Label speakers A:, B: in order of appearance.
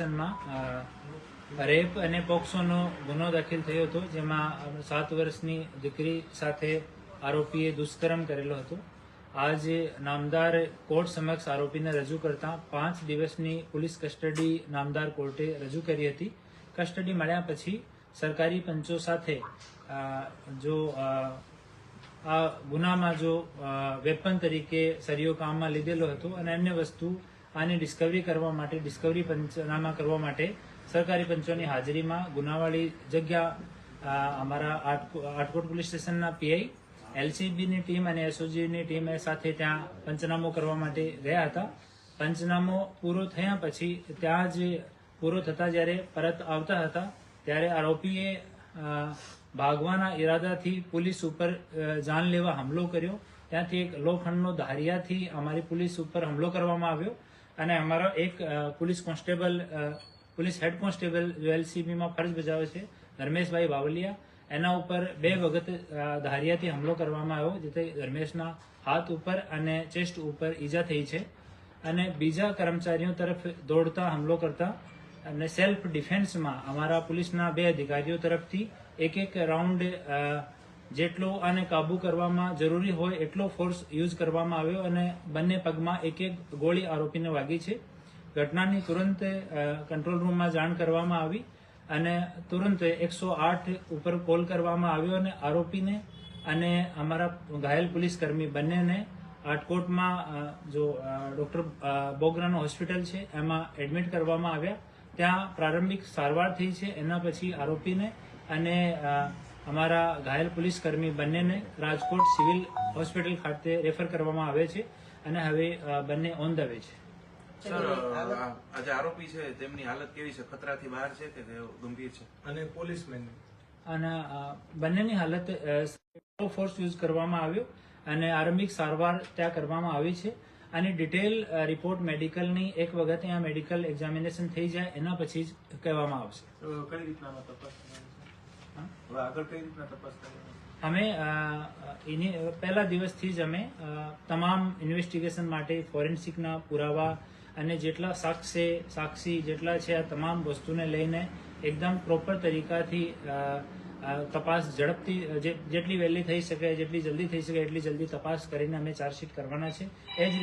A: સ્ટેશનમાં રેપ અને પોક્સોનો ગુનો દાખલ થયો હતો, જેમાં સાત વર્ષની દીકરી સાથે આરોપીએ દુષ્કર્મ કરેલો હતો. આજે નામદાર કોર્ટ સમક્ષ આરોપીને રજૂ કરતા પાંચ દિવસની પોલીસ કસ્ટડી નામદાર કોર્ટે રજૂ કરી હતી. કસ્ટડી મળ્યા પછી સરકારી પંચો સાથે જો આ ગુનામાં જો વેપન તરીકે સરિયો કામમાં લીધેલો હતો અને અન્ય વસ્તુ આની ડિસ્કવરી કરવા માટે ડિસ્કવરી પંચનામા કરવા માટે સરકારી પંચોની હાજરીમાં ગુનાવાળી જગ્યા અમારા આટકો- આટકોટ પોલીસ સ્ટેશનના પીઆઈ એલસીબીની ટીમ અને એસઓજીની ટીમ સાથે ત્યાં પંચનામો કરવા માટે ગયા હતા. પંચનામો પૂરો થયા પછી, ત્યાં જ પૂરો થતા જ્યારે પરત આવતા હતા, ત્યારે આરોપીએ ભાગવાના ઈરાદાથી પોલીસ ઉપર જાનલેવા હુમલો કર્યો. ત્યાંથી એક લોખંડનો ધારિયાથી અમારી પોલીસ ઉપર હુમલો કરવામાં આવ્યો. અને અમારો એક police constable police head constable યુએલસીબીમાં એલસીબીમાં ફરજ બજાવે છે ધર્મેશભાઈ બાવલિયા. એના ઉપર બે વખત ધારિયાથી હુમલો કરવામાં આવ્યો, જેથી ધર્મેશના હાથ ઉપર અને ચેસ્ટ ઉપર ઈજા થઈ છે. અને બીજા કર્મચારીઓ તરફ દોડતા, હુમલો કરતા અને સેલ્ફ ડિફેન્સમાં અમારા પોલીસના બે અધિકારીઓ તરફથી એક એક રાઉન્ડ જેટલો આને કાબુ કરવામાં જરૂરી હોય એટલો ફોર્સ યુઝ કરવામાં આવ્યો અને બંને પગમાં એક એક ગોળી આરોપીને વાગી છે. ઘટનાની તુરંત કંટ્રોલ રૂમમાં જાણ કરવામાં આવી અને તુરંત એકસો આઠ ઉપર કોલ કરવામાં આવ્યો અને આરોપીને અને અમારા ઘાયલ પોલીસ કર્મી બંનેને રાજકોટમાં જો ડૉક્ટર બોગરાનો હોસ્પિટલ છે, એમાં એડમિટ કરવામાં આવ્યા. ત્યાં પ્રારંભિક સારવાર થઈ છે, એના પછી આરોપીને અને અમારા ઘાયલ પોલીસ કર્મી બંનેને રાજકોટ સિવિલ હોસ્પિટલ ખાતે રેફર કરવામાં આવે છે અને હવે બંને ઓન ધ વે છે.
B: સર આ- આ જે આરોપી છે તેમની હાલત કેવી છે? ખતરાથી બહાર છે કે ગંભીર છે?
C: અને પોલીસમેન?
A: અને બંનેની હાલત ફોર્સ યુઝ કરવામાં આવ્યો અને આરંભિક સારવાર ત્યાં કરવામાં આવી છે. અને ડિટેલ રિપોર્ટ મેડિકલની એક વખત ત્યાં મેડિકલ એક્ઝામિનેશન થઈ જાય એના પછી જ કહેવામાં આવશે.
C: કઈ રીતના તપાસ?
A: અમે એની પહેલા દિવસથી જ અમે તમામ ઇન્વેસ્ટિગેશન માટે ફોરેન્સિકના પુરાવા અને જેટલા સાક્ષી સાક્ષી જેટલા છે આ તમામ વસ્તુને લઈને એકદમ પ્રોપર તરીકાથી તપાસ ઝડપથી જેટલી વહેલી થઈ શકે, જેટલી જલ્દી થઈ શકે, એટલી જલ્દી તપાસ કરીને અમે ચાર્જશીટ કરવાના છે. એ જ